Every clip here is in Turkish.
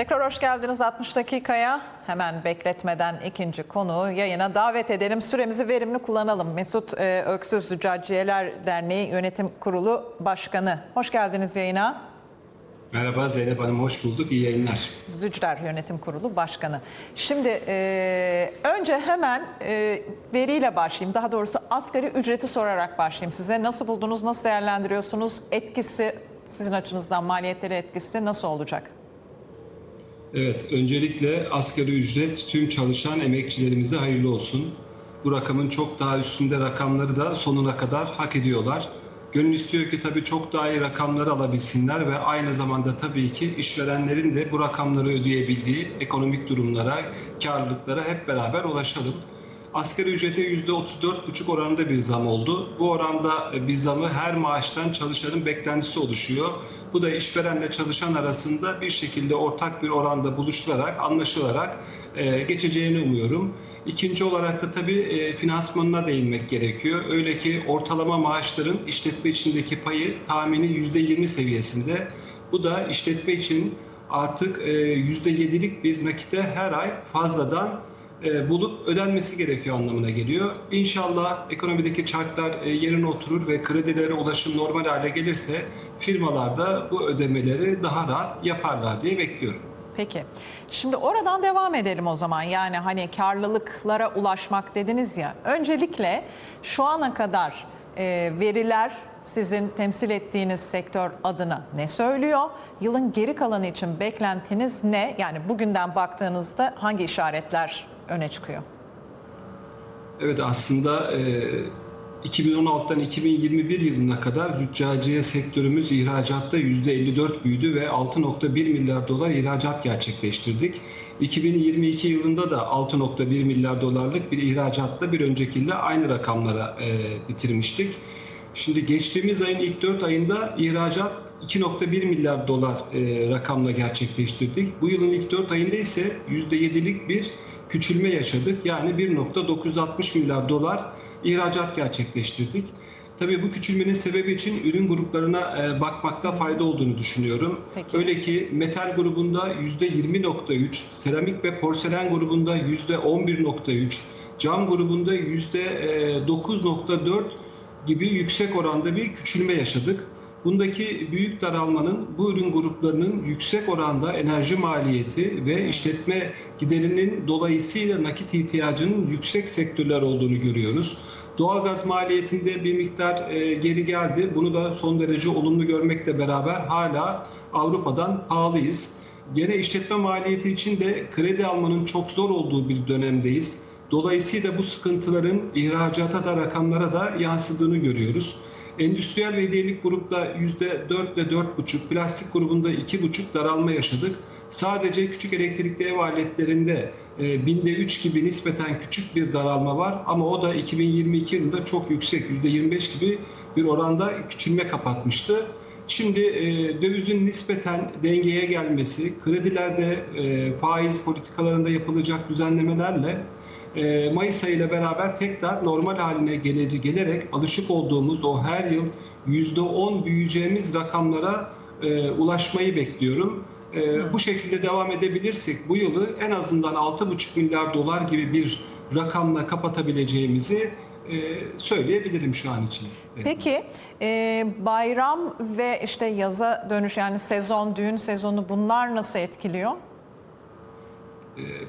Tekrar hoş geldiniz 60 dakikaya. Hemen bekletmeden ikinci konu yayına davet edelim. Süremizi verimli kullanalım. Mesut e, Öksüz Züccaciyeler Derneği Yönetim Kurulu Başkanı. Hoş geldiniz yayına. Merhaba Zeynep Hanım, hoş bulduk. İyi yayınlar. Züccar Yönetim Kurulu Başkanı. Şimdi e, önce hemen e, veriyle başlayayım. Daha doğrusu asgari ücreti sorarak başlayayım size. Nasıl buldunuz, nasıl değerlendiriyorsunuz? Etkisi sizin açınızdan maliyetleri etkisi nasıl olacak? Evet, öncelikle asgari ücret tüm çalışan emekçilerimize hayırlı olsun. Bu rakamın çok daha üstünde rakamları da sonuna kadar hak ediyorlar. Gönül istiyor ki tabii çok daha iyi rakamları alabilsinler ve aynı zamanda tabii ki işverenlerin de bu rakamları ödeyebildiği ekonomik durumlara, karlılıklara hep beraber ulaşalım. Asgari ücrete %34,5 oranında bir zam oldu. Bu oranda bir zamı her maaştan çalışanın beklentisi oluşuyor. Bu da işverenle çalışan arasında bir şekilde ortak bir oranda buluşturarak, anlaşılarak e, geçeceğini umuyorum. İkinci olarak da tabii e, finansmanına değinmek gerekiyor. Öyle ki ortalama maaşların işletme içindeki payı tahmini %20 seviyesinde. Bu da işletme için artık e, %7'lik bir nakite her ay fazladan e, bulup ödenmesi gerekiyor anlamına geliyor. İnşallah ekonomideki çarklar e, yerine oturur ve kredilere ulaşım normal hale gelirse firmalar da bu ödemeleri daha rahat yaparlar diye bekliyorum. Peki. Şimdi oradan devam edelim o zaman. Yani hani karlılıklara ulaşmak dediniz ya. Öncelikle şu ana kadar e, veriler sizin temsil ettiğiniz sektör adına ne söylüyor? Yılın geri kalanı için beklentiniz ne? Yani bugünden baktığınızda hangi işaretler öne çıkıyor? Evet aslında e, 2016'dan 2021 yılına kadar züccaciye sektörümüz ihracatta %54 büyüdü ve 6.1 milyar dolar ihracat gerçekleştirdik. 2022 yılında da 6.1 milyar dolarlık bir ihracatla bir önceki yılda aynı rakamlara e, bitirmiştik. Şimdi geçtiğimiz ayın ilk 4 ayında ihracat 2.1 milyar dolar e, rakamla gerçekleştirdik. Bu yılın ilk 4 ayında ise %7'lik bir küçülme yaşadık. Yani 1.960 milyar dolar ihracat gerçekleştirdik. Tabii bu küçülmenin sebebi için ürün gruplarına e, bakmakta fayda olduğunu düşünüyorum. Peki. Öyle ki metal grubunda %20.3, seramik ve porselen grubunda %11.3, cam grubunda %9.4 gibi yüksek oranda bir küçülme yaşadık. Bundaki büyük daralmanın bu ürün gruplarının yüksek oranda enerji maliyeti ve işletme giderinin dolayısıyla nakit ihtiyacının yüksek sektörler olduğunu görüyoruz. Doğalgaz maliyetinde bir miktar e, geri geldi. Bunu da son derece olumlu görmekle beraber hala Avrupa'dan pahalıyız. Gene işletme maliyeti için de kredi almanın çok zor olduğu bir dönemdeyiz. Dolayısıyla bu sıkıntıların ihracata da rakamlara da yansıdığını görüyoruz. Endüstriyel ve hediyelik grupta %4 ile 4,5, plastik grubunda 2,5 daralma yaşadık. Sadece küçük elektrikli ev aletlerinde e, binde 3 gibi nispeten küçük bir daralma var ama o da 2022 yılında çok yüksek %25 gibi bir oranda küçülme kapatmıştı. Şimdi e, dövizin nispeten dengeye gelmesi, kredilerde e, faiz politikalarında yapılacak düzenlemelerle Mayıs ayı ile beraber tekrar normal haline gelerek alışık olduğumuz o her yıl %10 büyüyeceğimiz rakamlara e, ulaşmayı bekliyorum. E, bu şekilde devam edebilirsek bu yılı en azından 6,5 milyar dolar gibi bir rakamla kapatabileceğimizi e, söyleyebilirim şu an için. Peki e, bayram ve işte yaza dönüş yani sezon, düğün sezonu bunlar nasıl etkiliyor?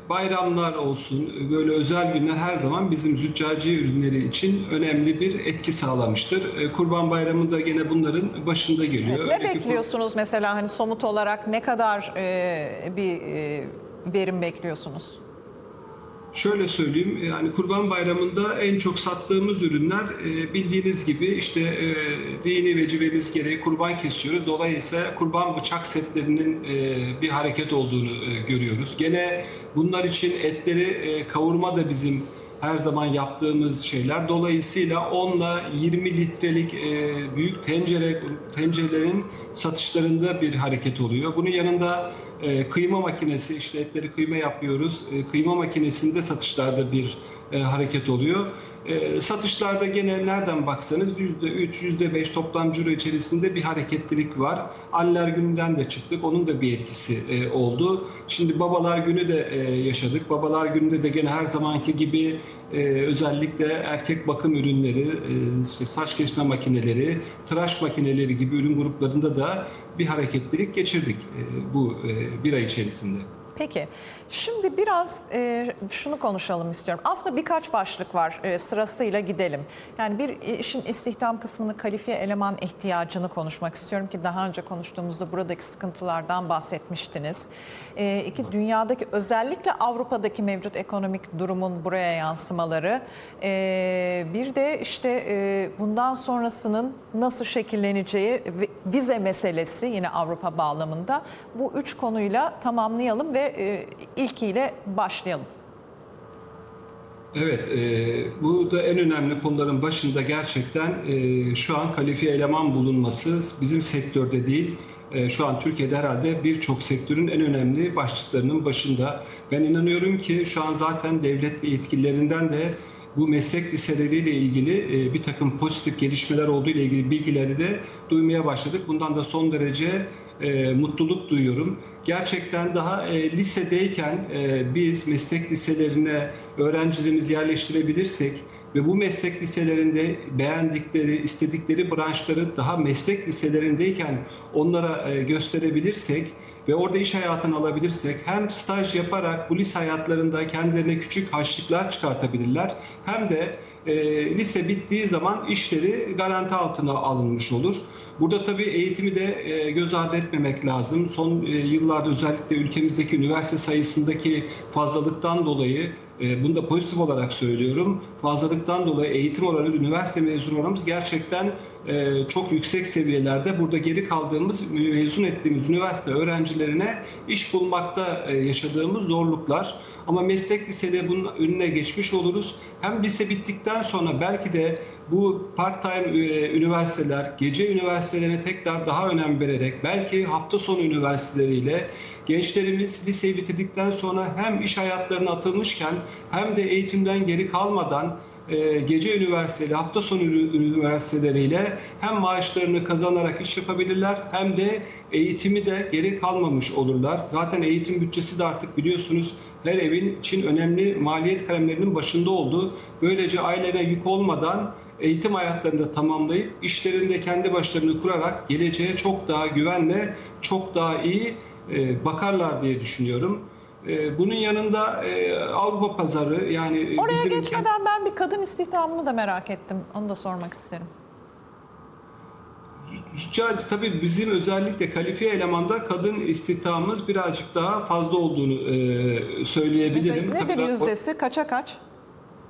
Bayramlar olsun, böyle özel günler her zaman bizim züccaciye ürünleri için önemli bir etki sağlamıştır. E, Kurban Bayramı da gene bunların başında geliyor. Ne Öyle ki kur- bekliyorsunuz mesela hani somut olarak ne kadar e, bir e, verim bekliyorsunuz? Şöyle söyleyeyim, yani Kurban Bayramı'nda en çok sattığımız ürünler e, bildiğiniz gibi işte e, dini vecibemiz gereği kurban kesiyoruz. Dolayısıyla kurban bıçak setlerinin e, bir hareket olduğunu görüyoruz. Gene bunlar için etleri kavurma da bizim her zaman yaptığımız şeyler. Dolayısıyla 10 ile 20 litrelik büyük tencere tencerelerin satışlarında bir hareket oluyor. Bunun yanında e, kıyma makinesi, işte etleri kıyma yapıyoruz. E, kıyma makinesinde satışlarda bir e, hareket oluyor. E, satışlarda gene nereden baksanız %3, %5 toplam ciro içerisinde bir hareketlilik var. Anneler gününden de çıktık. Onun da bir etkisi e, oldu. Şimdi babalar günü de e, yaşadık. Babalar gününde de gene her zamanki gibi e, özellikle erkek bakım ürünleri, e, saç kesme makineleri, tıraş makineleri gibi ürün gruplarında da bir hareketlilik geçirdik e, bu e, bir ay içerisinde. Peki, şimdi biraz e, şunu konuşalım istiyorum. Aslında birkaç başlık var e, sırasıyla gidelim. Yani bir e, işin istihdam kısmını kalifiye eleman ihtiyacını konuşmak istiyorum ki daha önce konuştuğumuzda buradaki sıkıntılardan bahsetmiştiniz. E, iki, dünyadaki özellikle Avrupa'daki mevcut ekonomik durumun buraya yansımaları. E, bir de işte e, bundan sonrasının nasıl şekilleneceği vize meselesi yine Avrupa bağlamında. Bu üç konuyla tamamlayalım ve e, ilkiyle başlayalım. Evet, e, bu da en önemli konuların başında gerçekten e, şu an kalifiye eleman bulunması bizim sektörde değil, e, şu an Türkiye'de herhalde birçok sektörün en önemli başlıklarının başında. Ben inanıyorum ki şu an zaten devlet yetkililerinden de bu meslek liseleriyle ilgili e, bir takım pozitif gelişmeler olduğu ile ilgili bilgileri de duymaya başladık. Bundan da son derece e, mutluluk duyuyorum. Gerçekten daha e, lisedeyken e, biz meslek liselerine öğrencilerimizi yerleştirebilirsek ve bu meslek liselerinde beğendikleri, istedikleri branşları daha meslek liselerindeyken onlara e, gösterebilirsek ve orada iş hayatını alabilirsek hem staj yaparak bu lise hayatlarında kendilerine küçük harçlıklar çıkartabilirler hem de e, lise bittiği zaman işleri garanti altına alınmış olur. Burada tabii eğitimi de e, göz ardı etmemek lazım. Son e, yıllarda özellikle ülkemizdeki üniversite sayısındaki fazlalıktan dolayı e, bunu da pozitif olarak söylüyorum. Fazlalıktan dolayı eğitim oranı, üniversite mezun oranımız gerçekten e, çok yüksek seviyelerde. Burada geri kaldığımız, mezun ettiğimiz üniversite öğrencilerine iş bulmakta e, yaşadığımız zorluklar. Ama meslek liseleri bunun önüne geçmiş oluruz. Hem lise bittikten sonra belki de bu part-time e, üniversiteler, gece üniversitelerine tekrar daha önem vererek, belki hafta sonu üniversiteleriyle gençlerimiz liseyi bitirdikten sonra hem iş hayatlarına atılmışken hem de eğitimden geri kalmadan gece üniversiteleri, hafta sonu üniversiteleriyle hem maaşlarını kazanarak iş yapabilirler hem de eğitimi de geri kalmamış olurlar. Zaten eğitim bütçesi de artık biliyorsunuz her evin için önemli maliyet kalemlerinin başında oldu. Böylece ailene yük olmadan eğitim hayatlarını da tamamlayıp işlerinde kendi başlarını kurarak geleceğe çok daha güvenle, çok daha iyi e, bakarlar diye düşünüyorum. E, bunun yanında e, Avrupa pazarı yani Oraya bizim geçmeden ben bir kadın istihdamını da merak ettim. Onu da sormak isterim. Tabii bizim özellikle kalifiye elemanda kadın istihdamımız birazcık daha fazla olduğunu e, söyleyebilirim. Mesela nedir yüzdesi? Kaça kaç?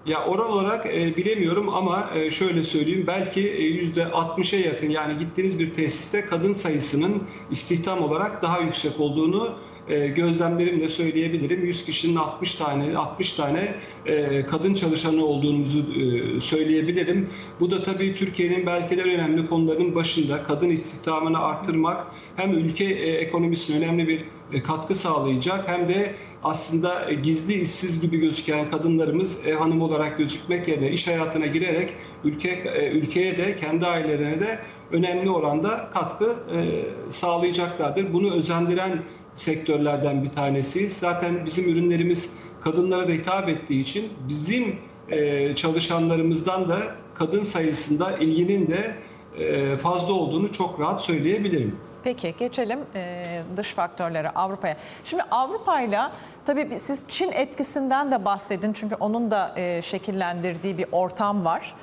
Ya oran olarak e, bilemiyorum ama e, şöyle söyleyeyim belki e, yüzde 60'a yakın yani gittiğiniz bir tesiste kadın sayısının istihdam olarak daha yüksek olduğunu e, gözlemlerimle söyleyebilirim. 100 kişinin 60 tane 60 tane e, kadın çalışanı olduğumuzu e, söyleyebilirim. Bu da tabii Türkiye'nin belki de önemli konuların başında kadın istihdamını artırmak hem ülke ekonomisine önemli bir katkı sağlayacak hem de aslında gizli işsiz gibi gözüken kadınlarımız ev hanımı olarak gözükmek yerine iş hayatına girerek ülke ülkeye de kendi ailelerine de önemli oranda katkı sağlayacaklardır. Bunu özendiren sektörlerden bir tanesiyiz. Zaten bizim ürünlerimiz kadınlara da hitap ettiği için bizim e, çalışanlarımızdan da kadın sayısında ilginin de e, fazla olduğunu çok rahat söyleyebilirim. Peki geçelim e, dış faktörlere Avrupa'ya. Şimdi Avrupa'yla tabii bir- siz Çin etkisinden de bahsedin çünkü onun da şekillendirdiği bir ortam var.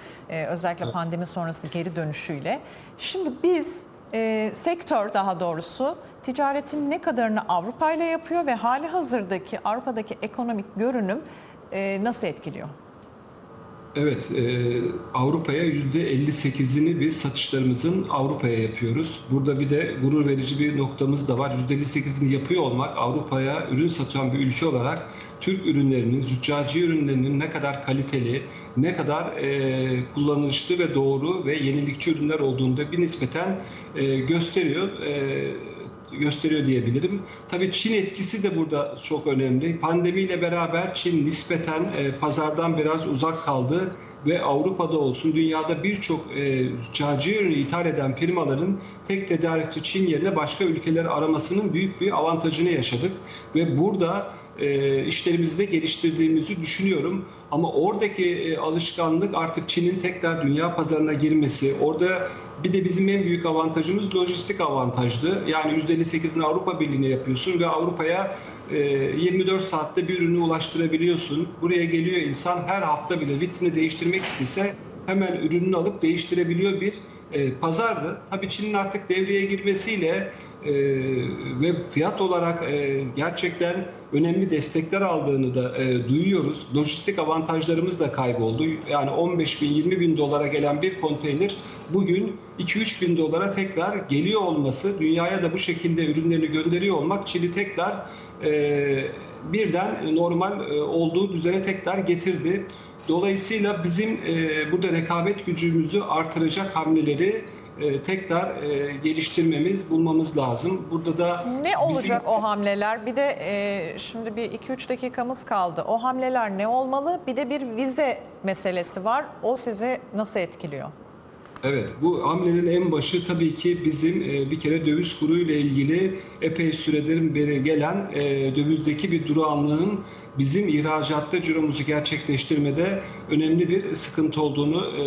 Özellikle pandemi sonrası geri dönüşüyle. Şimdi biz e, sektör daha doğrusu ticaretin ne kadarını Avrupa ile yapıyor ve hali hazırdaki Avrupa'daki ekonomik görünüm e, nasıl etkiliyor? Evet, e, Avrupa'ya %58'ini biz satışlarımızın Avrupa'ya yapıyoruz. Burada bir de gurur verici bir noktamız da var. %58'ini yapıyor olmak Avrupa'ya ürün satan bir ülke olarak Türk ürünlerinin, züccaci ürünlerinin ne kadar kaliteli, ne kadar e, kullanışlı ve doğru ve yenilikçi ürünler olduğunu da bir nispeten e, gösteriyor. E, gösteriyor diyebilirim. Tabii Çin etkisi de burada çok önemli. Pandemiyle beraber Çin nispeten e, pazardan biraz uzak kaldı ve Avrupa'da olsun dünyada birçok e, züccaci ürünü ithal eden firmaların tek tedarikçi Çin yerine başka ülkeler aramasının büyük bir avantajını yaşadık ve burada e, işlerimizi de geliştirdiğimizi düşünüyorum. Ama oradaki e, alışkanlık artık Çin'in tekrar dünya pazarına girmesi. Orada bir de bizim en büyük avantajımız lojistik avantajdı. Yani %58'ini Avrupa Birliği'ne yapıyorsun ve Avrupa'ya e, 24 saatte bir ürünü ulaştırabiliyorsun. Buraya geliyor insan her hafta bile vitrini değiştirmek istese hemen ürününü alıp değiştirebiliyor bir e, pazardı. Tabii Çin'in artık devreye girmesiyle e, ve fiyat olarak e, gerçekten önemli destekler aldığını da e, duyuyoruz. Lojistik avantajlarımız da kayboldu. Yani 15 bin 20 bin dolara gelen bir konteyner bugün 2-3 bin dolara tekrar geliyor olması, dünyaya da bu şekilde ürünlerini gönderiyor olmak Çin'i tekrar e, birden normal e, olduğu düzene tekrar getirdi. Dolayısıyla bizim e, burada rekabet gücümüzü artıracak hamleleri e, tekrar e, geliştirmemiz, bulmamız lazım. Burada da Ne olacak bizim- o hamleler? Bir de e, şimdi bir 2-3 dakikamız kaldı. O hamleler ne olmalı? Bir de bir vize meselesi var. O sizi nasıl etkiliyor? Evet, bu hamlenin en başı tabii ki bizim e, bir kere döviz kuru ile ilgili epey süredir beri gelen e, dövizdeki bir durağanlığın bizim ihracatta ciromuzu gerçekleştirmede önemli bir sıkıntı olduğunu e,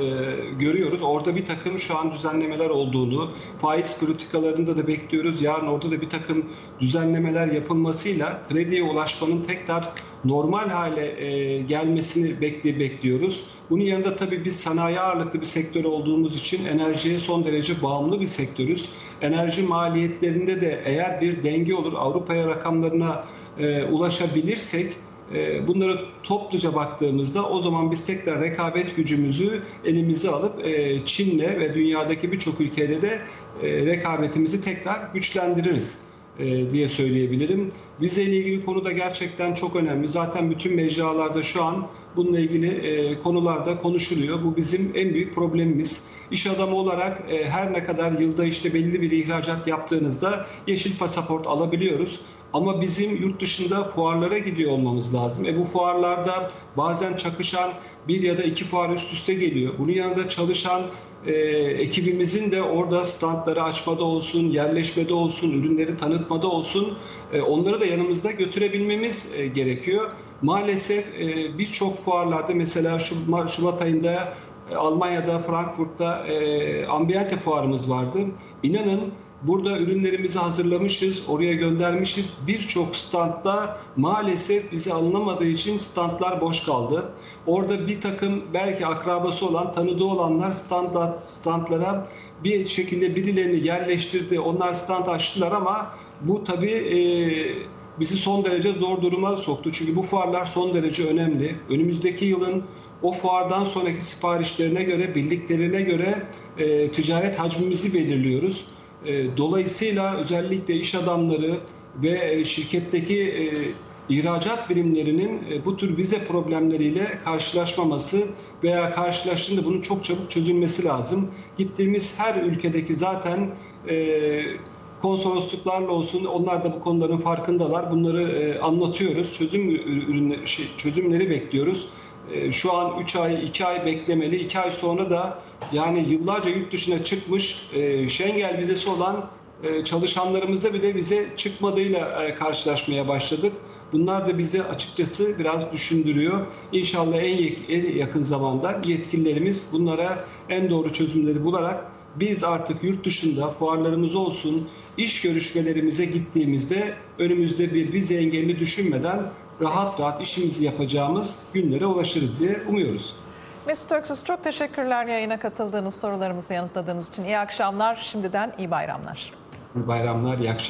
görüyoruz. Orada bir takım şu an düzenlemeler olduğunu, faiz politikalarında da bekliyoruz. Yarın orada da bir takım düzenlemeler yapılmasıyla krediye ulaşmanın tekrar normal hale e, gelmesini bekli bekliyoruz. Bunun yanında tabii biz sanayi ağırlıklı bir sektör olduğumuz için enerjiye son derece bağımlı bir sektörüz. Enerji maliyetlerinde de eğer bir denge olur, Avrupa'ya rakamlarına e, ulaşabilirsek e, bunlara topluca baktığımızda o zaman biz tekrar rekabet gücümüzü elimize alıp e, Çin'le ve dünyadaki birçok ülkeyle de e, rekabetimizi tekrar güçlendiririz diye söyleyebilirim. Vize ile ilgili konu da gerçekten çok önemli. Zaten bütün mecralarda şu an bununla ilgili e, konularda konuşuluyor. Bu bizim en büyük problemimiz. İş adamı olarak e, her ne kadar yılda işte belli bir ihracat yaptığınızda yeşil pasaport alabiliyoruz. Ama bizim yurt dışında fuarlara gidiyor olmamız lazım. E bu fuarlarda bazen çakışan bir ya da iki fuar üst üste geliyor. Bunun yanında çalışan e, ekibimizin de orada standları açmada olsun, yerleşmede olsun, ürünleri tanıtmada olsun e, onları da yanımızda götürebilmemiz e, gerekiyor. Maalesef e, birçok fuarlarda mesela Şubat, Şubat ayında e, Almanya'da, Frankfurt'ta e, Ambiente fuarımız vardı. İnanın Burada ürünlerimizi hazırlamışız, oraya göndermişiz. Birçok standda maalesef bize alınamadığı için standlar boş kaldı. Orada bir takım belki akrabası olan, tanıdığı olanlar standart, standlara bir şekilde birilerini yerleştirdi. Onlar stand açtılar ama bu tabii e, bizi son derece zor duruma soktu. Çünkü bu fuarlar son derece önemli. Önümüzdeki yılın o fuardan sonraki siparişlerine göre, bildiklerine göre e, ticaret hacmimizi belirliyoruz. E, Dolayısıyla özellikle iş adamları ve e, şirketteki e, ihracat birimlerinin bu tür vize problemleriyle karşılaşmaması veya karşılaştığında bunun çok çabuk çözülmesi lazım. Gittiğimiz her ülkedeki zaten konsolosluklarla olsun onlar da bu konuların farkındalar. Bunları anlatıyoruz. Çözüm ürünleri, şey, çözümleri bekliyoruz. E, Şu an 3 ay, 2 ay beklemeli. 2 ay sonra da yani yıllarca yurt dışına çıkmış e, Schengen vizesi olan e, çalışanlarımıza bile vize çıkmadığıyla karşılaşmaya başladık. Bunlar da bizi açıkçası biraz düşündürüyor. İnşallah en yakın zamanda yetkililerimiz bunlara en doğru çözümleri bularak biz artık yurt dışında fuarlarımız olsun, iş görüşmelerimize gittiğimizde önümüzde bir vize engelini düşünmeden rahat rahat işimizi yapacağımız günlere ulaşırız diye umuyoruz. Mesut Öksüz çok teşekkürler yayına katıldığınız, sorularımızı yanıtladığınız için. İyi akşamlar, şimdiden iyi bayramlar. İyi bayramlar, iyi akşamlar.